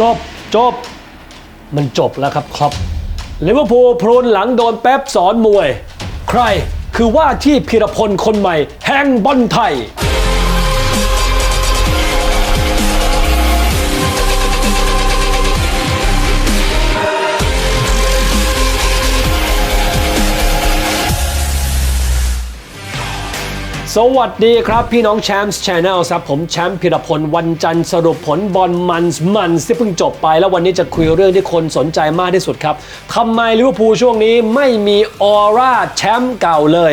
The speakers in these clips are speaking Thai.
จบจบ มันจบแล้วครับครับลิเวอร์พูลพรุนหลังโดนแป๊บสอนมวย ใครคือว่าที่พิรพลคนใหม่แห่งบอลไทย สวัสดีครับพี่น้องแชมป์ชาแนลครับผมแชมป์พิรพลวันจันทร์สรุปผลบอลมันมันที่เพิ่งจบไป แล้ววันนี้จะคุยเรื่องที่คนสนใจมากที่สุดครับทำไมลิเวอร์พูลช่วงนี้ไม่มีออร่าแชมป์เก่าเลย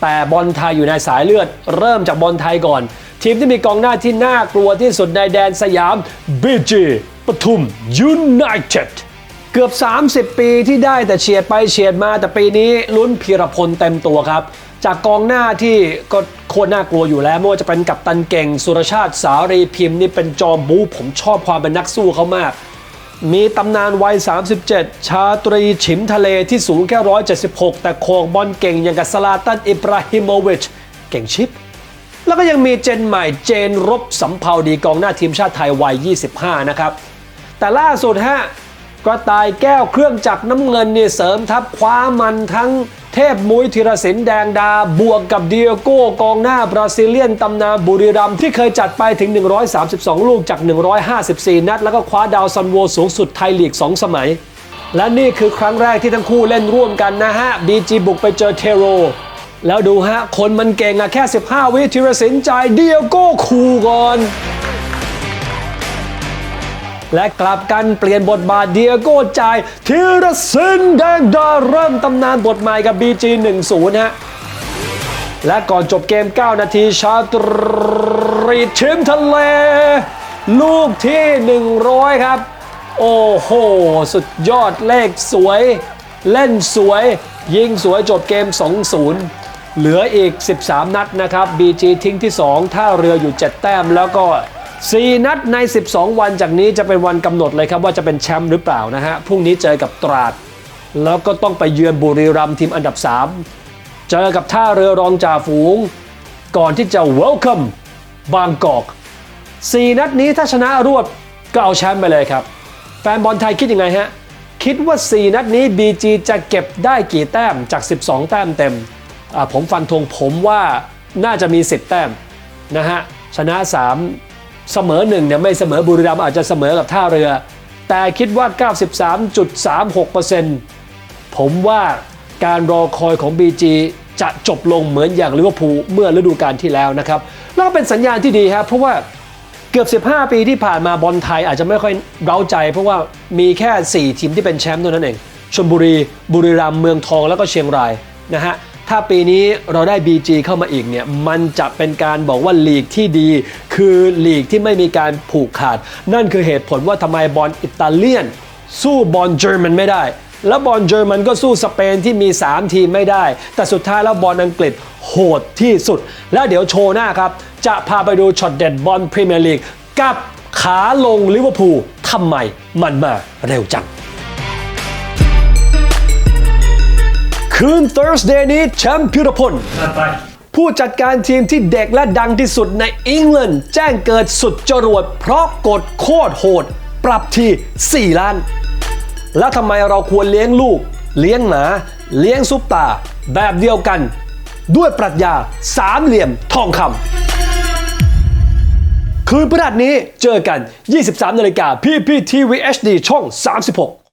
แต่บอลไทยอยู่ในสายเลือด เริ่มจากบอลไทยก่อน ทีมที่มีกองหน้าที่น่ากลัวที่สุดในแดนสยามบีจีปทุมยูไนเต็ดเกือบ 30 ปีที่ได้แต่เฉียดไปเฉียดมาแต่ปีนี้ลุ้นพีรพลเต็มตัวครับ จากกองหน้าที่ก็โคตรน่ากลัวอยู่แล้วไม่ว่าจะเป็นกัปตันเก่ง สุรชาติสารีพิมพ์นี่เป็นจอมบูผมชอบความเป็นนักสู้เขามาก มีตำนานวัย 37 ชาตรีฉิมทะเลที่สูงแค่ 176 แต่โคงบอลเก่งอย่างกับสลาตันอิบราฮิโมวิช เก่งชิป แล้วก็ยังมีเจนใหม่เจนรบสำเภาดีกองหน้าทีมชาติไทยวัย 25 นะครับ แต่ล่าสุดฮะกระต่ายแก้วเครื่องจักรน้ำเงินนี่เสริมทัพคว้ามันทั้ง เทพมุ้ยธีรศิลป์แดงดา บวกกับเดียโก้กองหน้าบราซิเลียนตำนานบุรีรัมที่เคยจัดไปถึง 132 ลูกจาก 154 นัด แล้วก็คว้าดาวซันโวสูงสุดไทยลีก 2 สมัย และนี่คือครั้งแรกที่ทั้งคู่เล่นร่วมกันนะฮะบีจีบุกไปเจอเทโร แล้วดูฮะ คนมันเก่งอะแค่ 15 วิธีรศิลป์จ่ายเดียโก้คูก่อน และกลับกันเปลี่ยนบทบาทเดียโก้จ่ายธีรศิลป์แดงดาเริ่มตำนานบทใหม่กับ BG 1-0ฮะและก่อนจบเกม 9 นาทีชาตรีชิมทะเล ลูกที่ 100 ครับ โอ้โห สุดยอดเลขสวย เล่นสวย ยิงสวยจบเกม 2-0 เหลืออีก 13 นัดนะครับ BG ทิ้งที่ 2 ท่าเรืออยู่ 7 แต้มแล้วก็ 4 นัดใน 12 วันจากนี้จะเป็นวันกำหนดเลยครับว่าจะเป็นแชมป์หรือเปล่านะฮะพรุ่งนี้เจอกับตราด แล้วก็ต้องไปเยือนบุรีรัมย์ทีมอันดับ 3 เจอกับท่าเรือรองจ่าฝูง ก่อนที่จะ welcome บางกอก 4 นัดนี้ถ้าชนะรวดก็เอาแชมป์ไปเลยครับ แฟนบอลไทยคิดยังไงฮะ คิดว่า 4 นัดนี้ BG จะเก็บได้กี่แต้มจาก 12 แต้มเต็ม ผมฟันธงผมว่าน่าจะมี 10 แต้มนะฮะชนะ 3 เสมอ1เนี่ยไม่เสมอบุรีรัมย์อาจจะเสมอกับท่าเรือ แต่คิดว่า 93.36%ผมว่าการรอคอยของ BG จะจบลงเหมือนอย่างลิเวอร์พูลเมื่อฤดูกาลที่แล้วนะครับแล้วก็เป็นสัญญาณที่ดีครับเพราะว่าเกือบ 15 ปีที่ผ่านมาบอลไทยอาจจะไม่ค่อยเร้าใจ เพราะว่ามีแค่ 4 ทีมที่เป็นแชมป์เท่านั้นเองชลบุรี บุรีรัมย์เมืองทองแล้วก็เชียงรายนะฮะ ถ้าปีนี้เราได้ BG เข้ามาอีกเนี่ยมันจะเป็นการบอกว่าลีกที่ดี คือลีกที่ไม่มีการผูกขาด นั่นคือเหตุผลว่าทำไมบอลอิตาเลียน สู้บอลเยอรมันไม่ได้ แล้วบอลเยอรมันก็สู้สเปนที่มี 3 ทีมไม่ได้ แต่สุดท้ายแล้วบอลอังกฤษโหดที่สุด แล้วเดี๋ยวโชว์หน้าครับ จะพาไปดูช็อตเด็ดบอลพรีเมียร์ลีกกับขาลงลิเวอร์พูลทำไมมันมาเร็วจัง คืน Thursday นี้แชมป์พิรพลผู้จัดการทีมที่เด็กและดังที่สุดในอังกฤษแจ้งเกิดสุดจรวดเพราะกดโคตรโหด ปรับที 4 ล้าน แล้วทำไมเราควรเลี้ยงลูก เลี้ยงหมา เลี้ยงซุปตา แบบเดียวกัน ด้วยปรัชญาสามเหลี่ยมทองคำคืนพฤหัสนี้เจอกัน 23นาฬิกา PPTV HD ช่อง 36